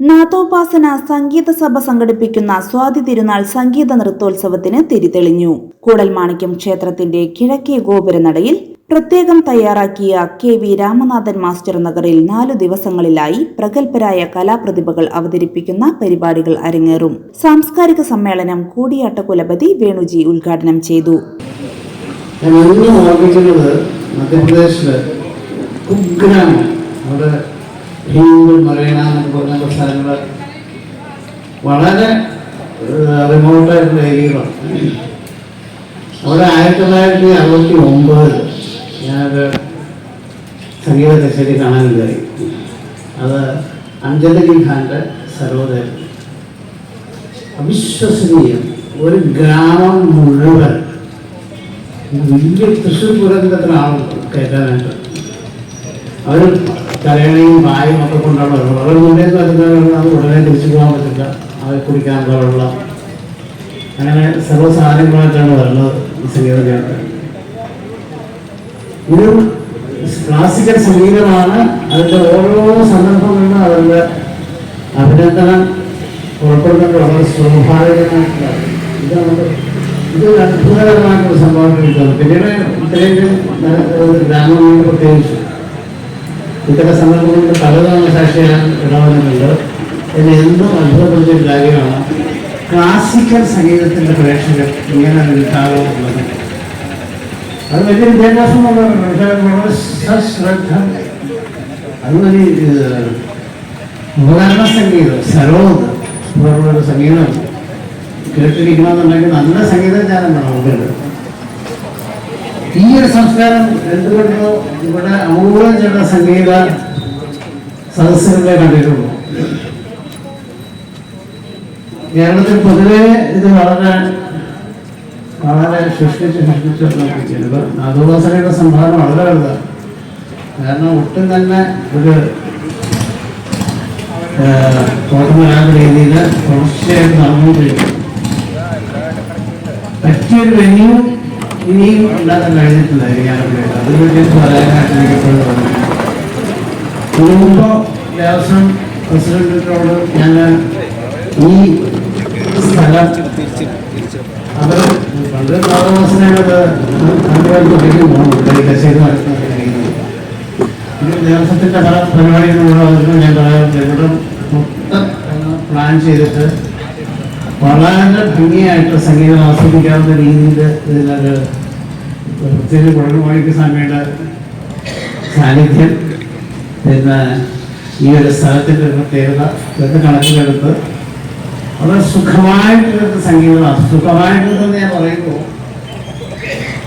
നാഥോപാസന സംഗീത സഭ സംഘടിപ്പിക്കുന്ന സ്വാതി തിരുനാൾ സംഗീത നൃത്തോത്സവത്തിന് തിരിതെളിഞ്ഞു. കൂടൽമാണിക്യം ക്ഷേത്രത്തിന്റെ കിഴക്കേ ഗോപുരനടയിൽ പ്രത്യേകം തയ്യാറാക്കിയ കെ വി രാമനാഥൻ മാസ്റ്റർ നഗറിൽ നാലു ദിവസങ്ങളിലായി പ്രഗത്ഭരായ കലാപ്രതിഭകൾ അവതരിപ്പിക്കുന്ന പരിപാടികൾ അരങ്ങേറും. സാംസ്കാരിക സമ്മേളനം കൂടിയാട്ട കുലപതി വേണുജി ഉദ്ഘാടനം ചെയ്തു. അവിടെ ഹിന്ദു പറഞ്ഞ സ്ഥലങ്ങൾ വളരെ റിമോട്ടായിട്ടുള്ള ഏരിയകളാണ്. അവിടെ ആയിരത്തി തൊള്ളായിരത്തി അറുപത്തി ഒമ്പതിൽ ഞാനൊരു സംഗീത കച്ചേരി കാണാനില്ലായി അത് അഞ്ജലി ഖാന്റെ സരോദരൻ അവിശ്വസനീയം. ഒരു ഗ്രാമം മുഴുവൻ. വലിയ തൃശ്ശൂർ പൂരത്തിന്റെ ആളുണ്ട് കേൾക്കാനായിട്ട്. അവർ തലയണയും പായും ഒക്കെ കൊണ്ടുള്ള വരുന്നത്. അവർ മുന്നേ വരുന്നവരുള്ള അത് ഉടനെ തിരിച്ചു പോകാൻ പറ്റില്ല. അത് കുടിക്കാനുള്ള വെള്ളം അങ്ങനെ സർവ സാധനങ്ങളായിട്ടാണ് വരുന്നത് ഈ സംഗീത കേന്ദ്രം ഇത് ക്ലാസിക്കൽ സംഗീതമാണ്. അതിന്റെ ഓരോ സന്ദർഭങ്ങളിലും അതിന്റെ അഭിനന്ദനം പുറപ്പെടുന്നത് വളരെ സ്വാഭാവികമായിട്ടുള്ള ഇത് നമുക്ക് ഇത് ഒരു അത്ഭുതകരമായിട്ടുള്ള സംഭവം പിന്നീട് ഇത്രയും ഗ്രാമങ്ങളിൽ പ്രത്യേകിച്ച് ഇത്തരം സന്ദർഭങ്ങളിൽ പലതവണ സാക്ഷിയാൻ ഇടപെടുന്നുണ്ട്. എന്നെ എന്തും അത്ഭുതപ്പെടുത്തിയ കാര്യമാണ്. ക്ലാസിക്കൽ സംഗീതത്തിന്റെ പ്രേക്ഷകർ ഇങ്ങനെ ഒരു വിഭാഗമുള്ളത് അത് വലിയ വിദ്യാഭ്യാസം ഉള്ളതാണ് പക്ഷേ സശ്രദ്ധ. അതുപോലെ ഉപകരണ സംഗീതം സരോദ് പോലുള്ള സംഗീതം കേട്ടിരിക്കണമെന്നുണ്ടെങ്കിൽ നല്ല സംഗീതജ്ഞാനം വേണം നമുക്ക് ഈ ഒരു സംസ്കാരം എന്തുകൊണ്ടോ ഇവിടെ അപൂർവം ചില സംഗീത സദസ്സുകളെ കണ്ടിട്ടുള്ളൂ. കേരളത്തിൽ പൊതുവെ ഇത് വളരെ വളരെ സൃഷ്ടിച്ച് സൃഷ്ടിച്ചിട്ടുള്ള നാദോപാസനയുടെ സംഭാവന വളരെ വലുതാണ്. കാരണം ഒട്ടും തന്നെ ഒരു തോട്ടമല്ലാത്ത രീതിയിൽ തുടർച്ചയായിട്ട് നടന്നുകൊണ്ടിരിക്കും പറ്റിയൊരു വെന്യൂ ഇനിയും ഉണ്ടാക്കാൻ കഴിഞ്ഞിട്ടില്ല ഞാനൊക്കെ അതിനെപ്പറ്റി പറയാനായിട്ട് എനിക്ക് എപ്പോഴും കുടുംബ ദേവസ്വം പ്രസിഡന്റിനോട് ഞാൻ ഈ സ്ഥലം അവർ പണ്ട് താമസനത് പഠിക്കുന്നു കച്ചേരി നടത്തുന്നത് ഇത് ദേവസ്വത്തിന്റെ പല പരിപാടികളുള്ളതിന് ഞാൻ പറയാറുണ്ട്. ഇവിടെ മൊത്തം പ്ലാൻ ചെയ്തിട്ട് വളരെ ഭംഗിയായിട്ട് സംഗീതം ആസ്വദിക്കാവുന്ന രീതിയിൽ ഇതിനൊരു പ്രത്യേകിച്ച് കുഴൽമണിക്ക് സ്വാമിയുടെ സാന്നിധ്യം പിന്നെ ഈ ഒരു സ്ഥലത്തിന്റെ പ്രത്യേകത. ഇതൊക്കെ കണക്കിലെടുത്ത് വളരെ സുഖമായിട്ടുള്ള സംഗീതമാണ് സുഖമായിട്ടെന്ന് ഞാൻ പറയുമ്പോൾ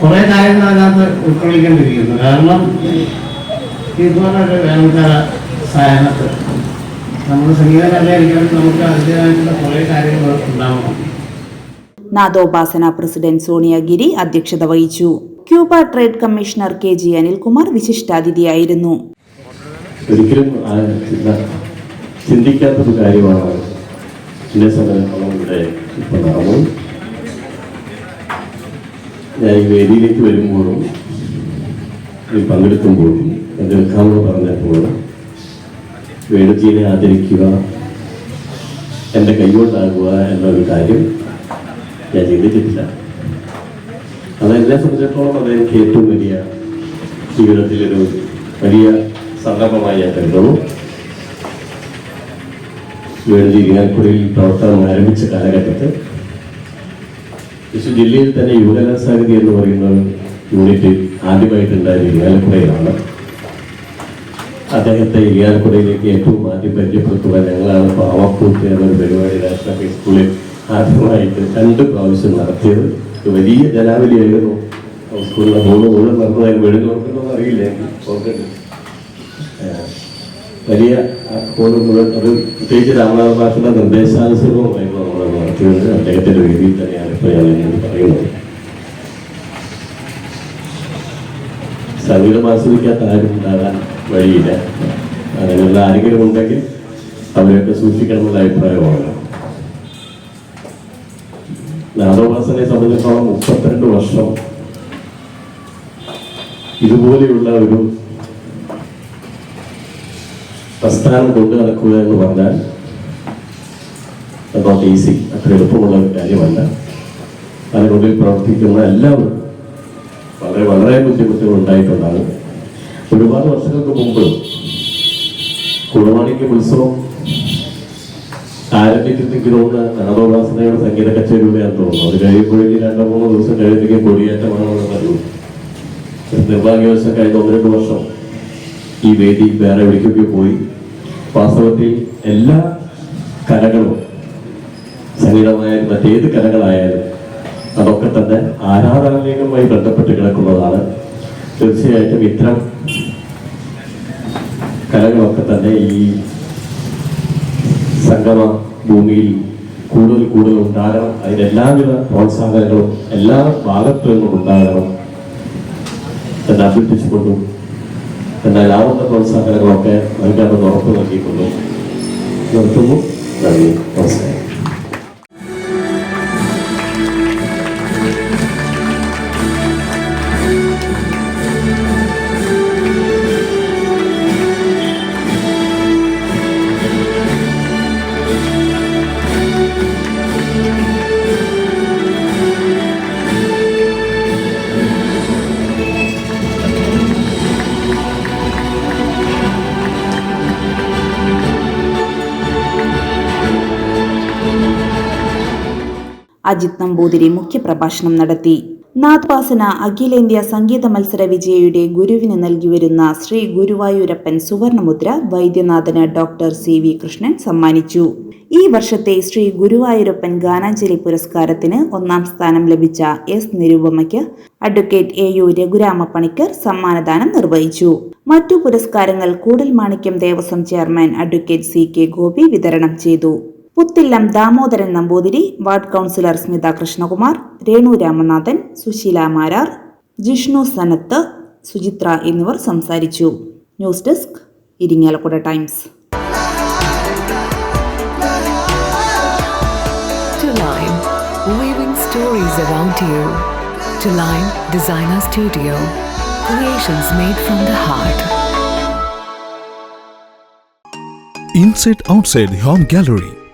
കുറേ കാര്യങ്ങൾ അതിനകത്ത് ഉൾക്കൊള്ളിക്കേണ്ടിയിരിക്കുന്നു. കാരണം ഇതുപോലെ ഒരു വേനൽക്കാല സായനത്ത് നമ്മൾ സംഗീതം കലയായിരിക്കണം നമുക്ക് അതിന്റെതായിട്ടുള്ള കുറേ കാര്യങ്ങൾ ഉണ്ടാവണം. നാദോപാസന പ്രസിഡന്റ് സോണിയഗിരി അധ്യക്ഷത വഹിച്ചു. Cuba trade commissioner K G Anilkumar വിശിഷ്ടാതിഥിയായിരുന്നു. ഒരിക്കലും ചിന്തിക്കാത്തൊരു കാര്യമാണ് ചില ഇവിടെ ഇപ്പോൾ നടന്നത് ഞാൻ ഈ വേദിയിലേക്ക് വരുമ്പോഴും പങ്കെടുക്കുമ്പോഴും എന്റെ ഉദ്ഘാടനം പറഞ്ഞപ്പോഴും വേണുജീനെ ആദരിക്കുക എന്റെ കൈകൊണ്ടാകുക എന്നൊരു കാര്യം ഞാൻ ചിന്തിച്ചിട്ടില്ല അത് എന്നെ സംബന്ധിച്ചിടത്തോളം അത് എനിക്ക് ഏറ്റവും വലിയ ജീവിതത്തിലൊരു വലിയ സന്ദർഭമായി ഞാൻ കരുതുന്നു. ഇരിങ്ങാൽക്കുടിയിൽ പ്രവർത്തനം ആരംഭിച്ച കാലഘട്ടത്തിൽ തൃശ്ശൂർ ജില്ലയിൽ തന്നെ യുവകലാസാഹിതി എന്ന് പറയുന്ന യൂണിറ്റ് ആദ്യമായിട്ടുണ്ടായത് ഇരിങ്ങാലക്കുടയിലാണ് അദ്ദേഹത്തെ ഇരിങ്ങാലക്കുടയിലേക്ക് ഏറ്റവും ആദ്യം പരിചയപ്പെടുത്തുവാൻ ഞങ്ങളാണ് പാവക്കൂത്ത് എന്നൊരു പരിപാടി നാഷണൽ ഹൈസ്കൂളിൽ ആദ്യമായിട്ട് രണ്ട് പ്രാവശ്യം നടത്തിയത്. വലിയ ജനാവലിയായിരുന്നു. സ്കൂളിൽ മൂന്ന് മൂന്ന് നടന്നതായി ഓർക്കുന്നൊന്നും അറിയില്ല. വലിയ പ്രത്യേകിച്ച് രാമനാഥ ഭാഷയുടെ നിർദ്ദേശാനുസൃതമായിരുന്നു നമ്മൾ നടത്തിയത് അദ്ദേഹത്തിന്റെ വേദിയിൽ തന്നെയാണ് ഇപ്പോൾ ഞാൻ പറയുന്നത്. സംഗീതം ആസ്വദിക്കാത്ത ആരും ഉണ്ടാകാൻ വഴിയില്ല. അങ്ങനെയുള്ള ആരെങ്കിലും ഉണ്ടെങ്കിൽ അവരെയൊക്കെ സൂക്ഷിക്കണമെന്നുള്ള അഭിപ്രായമാണ് നാദോപാസനെ സംബന്ധിച്ചിടത്തോളം മുപ്പത്തിരണ്ട് വർഷം ഇതുപോലെയുള്ള ഒരു പ്രസ്ഥാനം കൊണ്ടു നടക്കുക എന്ന് പറഞ്ഞാൽ നോട്ട് ഈസി അത്ര എളുപ്പമുള്ള ഒരു കാര്യമല്ല. അതിനുള്ളിൽ പ്രവർത്തിക്കുന്ന എല്ലാവരും വളരെ വളരെ ബുദ്ധിമുട്ടുകൾ ഉണ്ടായിട്ടുണ്ടാകും. ഒരുപാട് വർഷങ്ങൾക്ക് മുമ്പ് കുളവാണിക്ക് ഉത്സവം ആരംഭിക്കുന്നെങ്കിൽ തോന്നുന്ന നാദോപാസനയുടെ സംഗീത കച്ചേരിയുടെയാണെന്ന് തോന്നുന്നു അത് കഴിയുമ്പോഴേക്കും രണ്ടോ മൂന്നോ ദിവസം കഴിയുമ്പോഴേക്കും കൊടിയേറ്റമാണെന്ന് പറഞ്ഞു നിർഭാഗ്യവശം കഴിഞ്ഞ ഒന്ന് രണ്ട് വർഷം ഈ വേദി വേറെ എവിടേക്കൊക്കെ പോയി. വാസ്തവത്തിൽ എല്ലാ കലകളും സംഗീതമായാലും മറ്റേത് കലകളായാലും അതൊക്കെ തന്നെ ആരാധനാലയങ്ങളുമായി ബന്ധപ്പെട്ട് കിടക്കുന്നതാണ്. തീർച്ചയായിട്ടും ഇത്തരം കലകളൊക്കെ തന്നെ ഈ സംഗമ ഭൂമിയിൽ കൂടുതൽ കൂടുതൽ ഉണ്ടാകണം. അതിന് എല്ലാവിധ പ്രോത്സാഹനങ്ങളും എല്ലാ ഭാഗത്തു നിന്നും ഉണ്ടാകണം എന്ന് അഭ്യർത്ഥിച്ചുകൊണ്ടും എന്നാലാവുന്ന പ്രോത്സാഹനങ്ങളൊക്കെ നൽകാമെന്ന് ഉറപ്പ് നൽകിക്കൊണ്ടും നിർത്തുന്നു. നന്ദി. നമസ്കാരം. അജിത് നമ്പൂതിരി മുഖ്യപ്രഭാഷണം നടത്തി. നാദ്വാസന അഖിലേന്ത്യാ സംഗീത മത്സര വിജയിയുടെ ഗുരുവിന് നൽകിവരുന്ന ശ്രീ ഗുരുവായൂരപ്പൻ സുവർണമുദ്ര വൈദ്യനാഥന് ഡോക്ടർ സി. വി. കൃഷ്ണൻ സമ്മാനിച്ചു. ഈ വർഷത്തെ ശ്രീ ഗുരുവായൂരപ്പൻ ഗാനാഞ്ജലി പുരസ്കാരത്തിന് ഒന്നാം സ്ഥാനം ലഭിച്ച എസ്. നിരുപമയ്ക്ക് അഡ്വക്കേറ്റ് എ. യു. രഘുരാമപ്പണിക്കർ സമ്മാനദാനം നിർവഹിച്ചു. മറ്റു പുരസ്കാരങ്ങൾ Koodal Manikyam Devaswom chairman advocate C. K. Gopi വിതരണം ചെയ്തു. പുത്തില്ലം ദാമോദരൻ നമ്പൂതിരി വാർഡ് കൗൺസിലർ സ്മിത കൃഷ്ണകുമാർ രേണു രാമനാഥൻ സുശീല മാരാർ ജിഷ്ണു സനത്ത് സുചിത്ര എന്നിവർ സംസാരിച്ചു news desk Irinjalakuda Times weaving stories around you. To Line Designer Studio, creations made from the heart. Inside outside home gallery